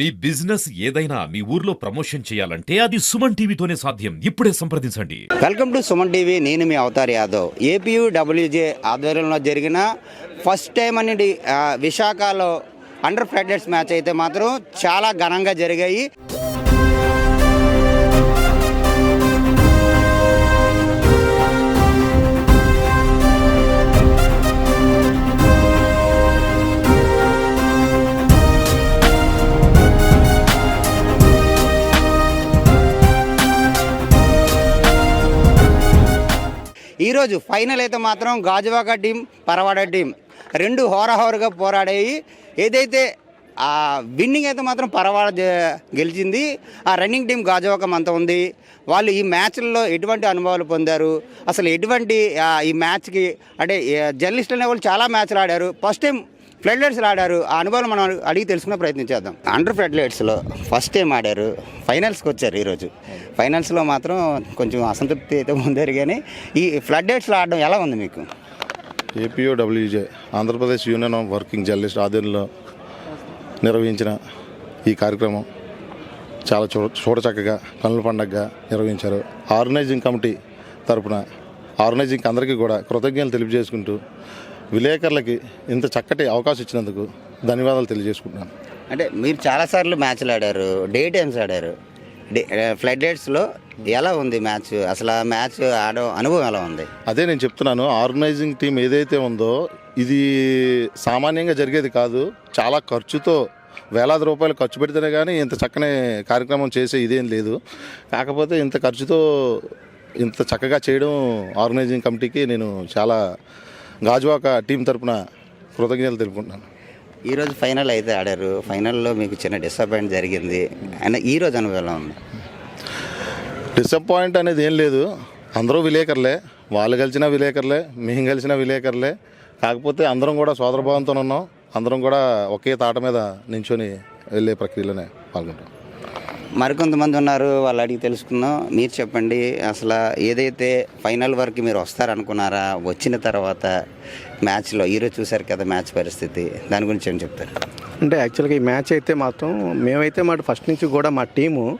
మీ business ఏదైనా మీ ఊర్లో promotion చేయాలంటే అది సుమన్ టీవీతోనే సాధ్యం. ఇప్పుడే సంప్రదించండి. వెల్కమ్ టు సుమన్ టీవీ నేను మీ అవతార్ యాదవ్. ఏపీయూ డబ్ల్యూజే ఆధ్వర్యంలో జరిగిన ఫస్ట్ టైం అనేది విశాఖలో అండర్ ఫ్రెడర్స్ మ్యాచ్ అయితే మాత్రం చాలా ఘనంగా జరిగాయి. ఈరోజు ఫైనల్ అయితే మాత్రం గాజువాక టీం పరవాడ టీం రెండు హోరాహోరుగా పోరాడాయి. ఏదైతే ఆ విన్నింగ్ అయితే మాత్రం పరవాడ గెలిచింది. ఆ రన్నింగ్ టీం గాజువాకం అంత ఉంది. వాళ్ళు ఈ మ్యాచ్ల్లో ఎటువంటి అనుభవాలు పొందారు? అసలు ఎటువంటి ఈ మ్యాచ్కి అంటే జర్నలిస్టులు అనే వాళ్ళు చాలా మ్యాచ్లు ఆడారు. ఫస్ట్ టైం ఫ్లడ్ లైట్స్లో ఆడారు. ఆ అనుభవం మనం అడిగి తెలుసుకునే ప్రయత్నం చేద్దాం. అండర్ ఫ్లడ్ లైట్స్లో ఫస్ట్ టైం ఆడారు. ఫైనల్స్కి వచ్చారు ఈరోజు. ఫైనల్స్లో మాత్రం కొంచెం అసంతృప్తి అయితే ఉందారు కానీ ఈ ఫ్లడ్ లైట్స్లో ఆడడం ఎలా ఉంది మీకు? ఏపీఓడబ్ల్యూజే Andhra Pradesh union of working journalist ఆధ్వర్యంలో నిర్వహించిన ఈ కార్యక్రమం చాలా చూ చూడచక్కగా కనుల పండగగా నిర్వహించారు. ఆర్గనైజింగ్ కమిటీ తరపున ఆర్గనైజింగ్ అందరికీ కూడా కృతజ్ఞతలు తెలియజేసుకుంటూ విలేకరులకి ఇంత చక్కటి అవకాశం ఇచ్చినందుకు ధన్యవాదాలు తెలియజేసుకుంటున్నాను. అంటే మీరు చాలాసార్లు మ్యాచ్లు ఆడారు డే టైమ్స్ ఆడారు. డే ఫ్లడ్ లైట్స్లో ఎలా ఉంది మ్యాచ్? అసలు ఆ మ్యాచ్ ఆడడం అనుభవం ఎలా ఉంది? అదే నేను చెప్తున్నాను ఆర్గనైజింగ్ టీం ఏదైతే ఉందో ఇది సామాన్యంగా జరిగేది కాదు. చాలా ఖర్చుతో వేలాది రూపాయలు ఖర్చు పెడితేనే కానీ ఇంత చక్కని కార్యక్రమం చేసే ఇదేం లేదు. కాకపోతే ఇంత ఖర్చుతో ఇంత చక్కగా చేయడం ఆర్గనైజింగ్ కమిటీకి నేను చాలా గాజువాక టీం తరపున కృతజ్ఞతలు తెలుపుకుంటున్నాను. ఈరోజు ఫైనల్ అయితే ఆడారు. ఫైనల్లో మీకు చిన్న డిసప్పాయింట్ జరిగింది. అయినా ఈ రోజు అనుభవం ఉంది? డిసప్పాయింట్ అనేది ఏం లేదు. అందరూ విలేకరులే. వాళ్ళు కలిసిన విలేకరులే. మేము కలిసిన విలేకరులే. కాకపోతే అందరం కూడా సోదరభావంతో ఉన్నాం. అందరం కూడా ఒకే తాట మీద నించొని వెళ్ళే ప్రక్రియలోనే పాల్గొంటాం. మరికొంతమంది ఉన్నారు వాళ్ళు అడిగి తెలుసుకుందాం. మీరు చెప్పండి అసలు ఏదైతే ఫైనల్ వరకు మీరు వస్తారనుకున్నారా? వచ్చిన తర్వాత మ్యాచ్లో ఈరోజు చూశారు కదా మ్యాచ్ పరిస్థితి దాని గురించి ఏం చెప్తారు? అంటే యాక్చువల్గా ఈ మ్యాచ్ అయితే మాత్రం మేమైతే మా ఫస్ట్ నుంచి కూడా మా టీము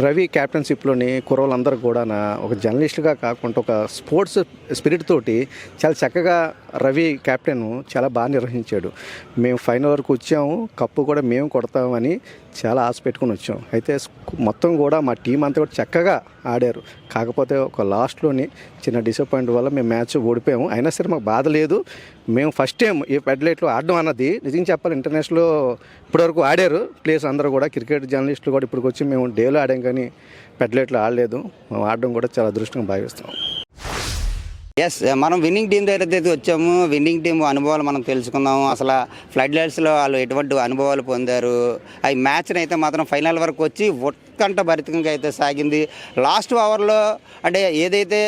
రవి క్యాప్టెన్షిప్లోని కుర్రోళ్ళందరూ కూడా ఒక జర్నలిస్ట్గా కాకుండా ఒక స్పోర్ట్స్ స్పిరిట్ తోటి చాలా చక్కగా రవి కెప్టెన్ చాలా బాగా నిర్వహించాడు. మేము ఫైనల్ వరకు వచ్చాము కప్పు కూడా మేము కొడతామని చాలా ఆశ పెట్టుకుని వచ్చాం. అయితే మొత్తం కూడా మా టీం అంతా కూడా చక్కగా ఆడారు. కాకపోతే ఒక లాస్ట్లోని చిన్న డిసప్పాయింట్ వల్ల మేము మ్యాచ్ ఓడిపోయాము. అయినా సరే మాకు బాధ లేదు. మేము ఫస్ట్ టైం ఈ పెడ్లైట్లో ఆడడం అన్నది నిజంగా చెప్పాలి ఇంటర్నేషనల్లో ఇప్పటివరకు ఆడారు. ప్లేయర్స్ అందరూ కూడా క్రికెట్ జర్నలిస్టులు కూడా ఇప్పటికి వచ్చి మేము డేలో ఆడాం కానీ పెడ్లైట్లో ఆడలేదు. మేము ఆడడం కూడా చాలా అదృష్టంగా భావిస్తాం ఎస్ uh, మనం విన్నింగ్ టీం దగ్గర అయితే వచ్చాము. విన్నింగ్ టీం అనుభవాలు మనం తెలుసుకుందాము. అసలు ఫ్లడ్ లైట్స్లో వాళ్ళు ఎటువంటి అనుభవాలు పొందారు? ఆ మ్యాచ్ని అయితే మాత్రం ఫైనల్ వరకు వచ్చి ఉత్కంఠ భరితంగా అయితే సాగింది. లాస్ట్ ఓవర్లో అంటే ఏదైతే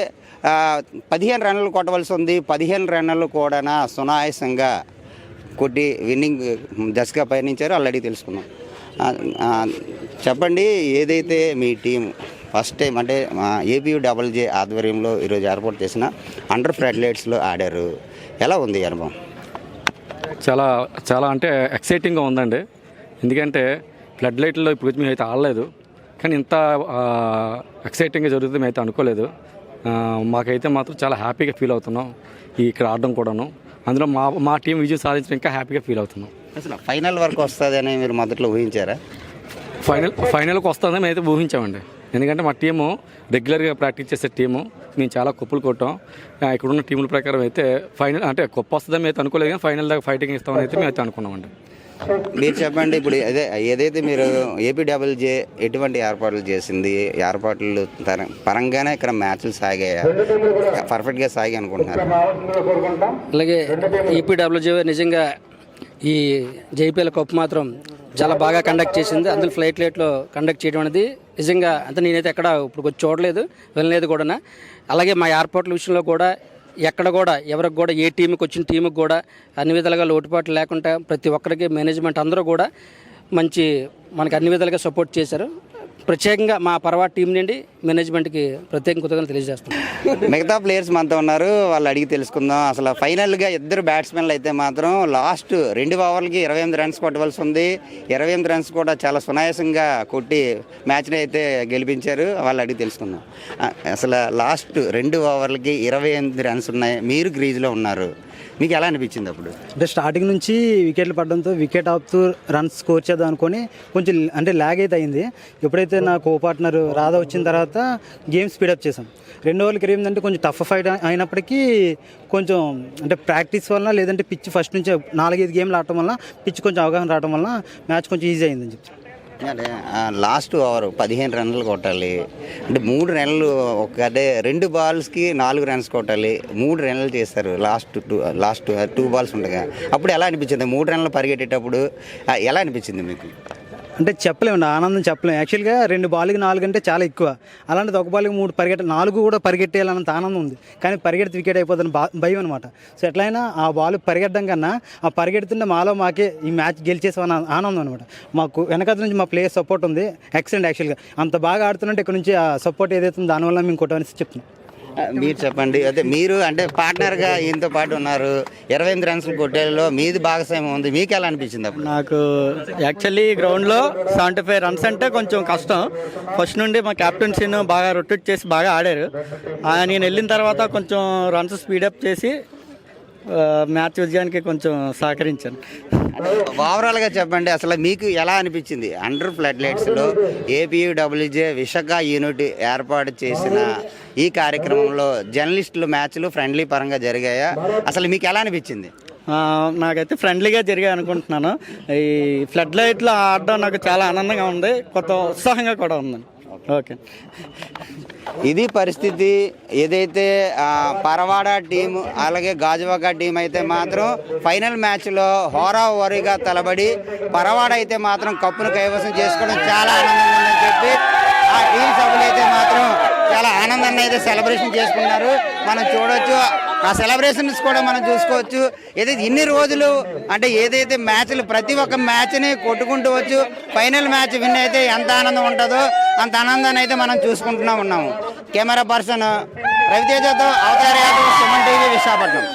పదిహేను రన్లు కొట్టవలసి ఉంది పదిహేను రన్లు కూడా సునాయాసంగా కొట్టి విన్నింగ్ uh, దశగా పయనించారో. ఆల్రెడీ తెలుసుకున్నాం. చెప్పండి ఏదైతే మీ టీం ఫస్ట్ టైం అంటే ఏపీ డబల్ జే ఆధ్వర్యంలో ఈరోజు ఏర్పాటు చేసిన అండర్ ఫ్లడ్లైట్స్లో ఆడారు. ఎలా ఉంది అనుభవం? చాలా చాలా అంటే ఎక్సైటింగ్గా ఉందండి. ఎందుకంటే ఫ్లడ్ లైట్లో ఇప్పుడు వచ్చి మేమైతే ఆడలేదు. కానీ ఇంత ఎక్సైటింగ్గా జరుగుతుంది మేమైతే అనుకోలేదు. ఆ, మాకైతే మాత్రం చాలా హ్యాపీగా ఫీల్ అవుతున్నాం ఈ ఇక్కడ ఆడడం కూడాను. అందులో మా మా టీం విజయం సాధించడం ఇంకా హ్యాపీగా ఫీల్ అవుతున్నాం. అసలు ఫైనల్ వరకు వస్తుందని మీరు మొదట్లో ఊహించారా? ఫైనల్ ఫైనల్కి వస్తుందని మేమైతే ఊహించామండి. ఎందుకంటే మా టీము రెగ్యులర్గా ప్రాక్టీస్ చేసే టీము. మేము చాలా కప్పులు కొట్టాం. ఆ, ఇక్కడున్న టీముల ప్రకారం అయితే ఫైనల్ అంటే కప్పు వస్తుందని మేము అయితే అనుకోలేదు కానీ ఫైనల్ దాకా ఫైటింగ్ ఇస్తామని అయితే మేము అయితే అనుకున్నామండి. మీరు చెప్పండి ఇప్పుడు అదే ఏదైతే మీరు ఏపీ డబుల్ జే ఎటువంటి ఏర్పాట్లు చేసింది? ఏర్పాట్లు తర- పరంగానే ఇక్కడ మ్యాచ్లు సాగాయా? పర్ఫెక్ట్గా సాగి అనుకుంటున్నారు? అలాగే ఈపీడబ్ల్యూజే నిజంగా ఈ జైపీఎల్ కప్ మాత్రం చాలా బాగా కండక్ట్ చేసింది. అందులో ఫ్లైట్ లేట్లో కండక్ట్ చేయడం అనేది నిజంగా అంత నేనైతే ఎక్కడ ఇప్పుడు చూడలేదు వెళ్ళలేదు కూడా అలాగే మా ఎయిర్పోర్ట్ల విషయంలో కూడా ఎక్కడ కూడా ఎవరికి కూడా ఏ టీంకి వచ్చిన టీంకి కూడా అన్ని విధాలుగా లోటుపాట్లు లేకుండా ప్రతి ఒక్కరికి మేనేజ్మెంట్ అందరూ కూడా మంచి మనకు అన్ని విధాలుగా సపోర్ట్ చేశారు. ప్రత్యేకంగా మా పర్వా టీం నుండి మేనేజ్మెంట్కి ప్రత్యేక కృతజ్ఞతలు తెలియజేస్తున్నాం. మిగతా ప్లేయర్స్ మనతో ఉన్నారు వాళ్ళు అడిగి తెలుసుకుందాం. అసలు ఫైనల్గా ఇద్దరు బ్యాట్స్మెన్లు అయితే మాత్రం లాస్ట్ రెండు ఓవర్లకి ఇరవై ఎనిమిది రన్స్ కొట్టవలసి ఉంది. ఇరవై ఎనిమిది రన్స్ కూడా చాలా సునాయాసంగా కొట్టి మ్యాచ్ని అయితే గెలిపించారు. వాళ్ళు అడిగి తెలుసుకుందాం. అసలు లాస్ట్ రెండు ఓవర్లకి ఇరవై ఎనిమిది రన్స్ ఉన్నాయి. మీరు క్రీజ్లో ఉన్నారు. మీకు ఎలా అనిపించింది అప్పుడు? అంటే స్టార్టింగ్ నుంచి వికెట్లు పడడంతో వికెట్ ఆపుతూ రన్స్ స్కోర్ చేద్దాం అనుకొని కొంచెం అంటే ల్యాగ్ అయితే అయింది. ఎప్పుడైతే నా కో పార్ట్నర్ రాధా వచ్చిన తర్వాత గేమ్ స్పీడప్ చేసాం రెండు వాళ్ళకి ఏంటంటే కొంచెం టఫ్ ఫైట్ అయినప్పటికీ కొంచెం అంటే ప్రాక్టీస్ వల్ల లేదంటే పిచ్ ఫస్ట్ నుంచి నాలుగైదు గేమ్లు ఆడటం వల్ల పిచ్ కొంచెం అవగాహన రావడం వల్ల మ్యాచ్ కొంచెం ఈజీ అయిందని చెప్పి. లాస్ట్ ఓవర్ పదిహేను రన్లు కొట్టాలి. అంటే మూడు రన్లు ఒక అదే రెండు బాల్స్కి నాలుగు రన్స్ కొట్టాలి. మూడు రన్లు చేస్తారు. Last two last two balls ఉండగా అప్పుడు ఎలా అనిపించింది? మూడు రన్లు పరిగెట్టేటప్పుడు ఎలా అనిపించింది మీకు? అంటే చెప్పలేము ఆనందం చెప్పలేము యాక్చువల్గా రెండు బాల్కి నాలుగు అంటే చాలా ఎక్కువ. అలాంటిది ఒక బాల్కి మూడు పరిగెట్ట నాలుగు కూడా పరిగెట్టేయాలన్నంత ఆనందం ఉంది. కానీ పరిగెడితే వికెట్ అయిపోతుంది భయం అనమాట సో ఎట్లయినా ఆ బాల్ పరిగెట్టడం కన్నా ఆ పరిగెడుతుంటే మాలో మాకే ఈ మ్యాచ్ గెలిచేసామని ఆనందం అనమాట మాకు వెనకాల నుంచి మా ప్లేయర్ సపోర్ట్ ఉంది. ఎక్సలెంట్ యాక్చువల్గా అంత బాగా ఆడుతున్నట్టు ఇక్కడ నుంచి ఆ సపోర్ట్ ఏదైతే దానివల్ల మేము కొట్టమని చెప్తున్నాం. మీరు చెప్పండి. అదే మీరు అంటే పార్ట్నర్గా ఈయనతో పాటు ఉన్నారు. ఇరవై ఎనిమిది రన్స్ కొట్టేలో మీది భాగస్వామ్యం ఉంది. మీకు ఎలా అనిపించింది అప్పుడు? నాకు యాక్చువల్లీ గ్రౌండ్లో సెవెంటీ ఫైవ్ రన్స్ అంటే కొంచెం కష్టం. ఫస్ట్ నుండి మా కెప్టెన్సీని బాగా రొటేట్ చేసి బాగా ఆడారు. ఆ, నేను వెళ్ళిన తర్వాత కొంచెం రన్స్ స్పీడప్ చేసి మ్యాచ్ విజయానికి కొంచెం సహకరించాను. ఓవరాల్గా చెప్పండి అసలు మీకు ఎలా అనిపించింది? అండర్ ఫ్లడ్ లైట్స్లో ఏపీయూడబ్ల్యూజే విశాఖ యూనిట్ ఏర్పాటు చేసిన ఈ కార్యక్రమంలో జర్నలిస్టులు మ్యాచ్లు ఫ్రెండ్లీ పరంగా జరిగాయా? అసలు మీకు ఎలా అనిపించింది? నాకైతే ఫ్రెండ్లీగా జరిగాయి అనుకుంటున్నాను. ఈ ఫ్లడ్ లైట్లో ఆడడం నాకు చాలా ఆనందంగా ఉంది కొత్త ఉత్సాహంగా కూడా ఉందండి ఓకే. ఇది పరిస్థితి ఏదైతే పరవాడ టీం అలాగే గాజువాక టీం అయితే మాత్రం ఫైనల్ మ్యాచ్లో హోరా ఓరీగా తలబడి పరవాడ అయితే మాత్రం కప్పును కైవసం చేసుకోవడం చాలా ఆనందంగా ఉందని చెప్పి ఆ టీం సభ్యులు అయితే మాత్రం చాలా ఆనందాన్ని అయితే సెలబ్రేషన్ చేసుకున్నారు. మనం చూడొచ్చు. ఆ సెలబ్రేషన్స్ కూడా మనం చూసుకోవచ్చు. ఏదైతే ఇన్ని రోజులు అంటే ఏదైతే మ్యాచ్లు ప్రతి ఒక్క మ్యాచ్ని కొట్టుకుంటూ వచ్చు ఫైనల్ మ్యాచ్ విన్ అయితే ఎంత ఆనందం ఉంటుందో అంత ఆనందాన్ని అయితే మనం చూసుకుంటున్నా ఉన్నాము. కెమెరా పర్సన్ రవితేజతో అవతార యాదవ్ సుమన్ టీవీ విశాఖపట్నం.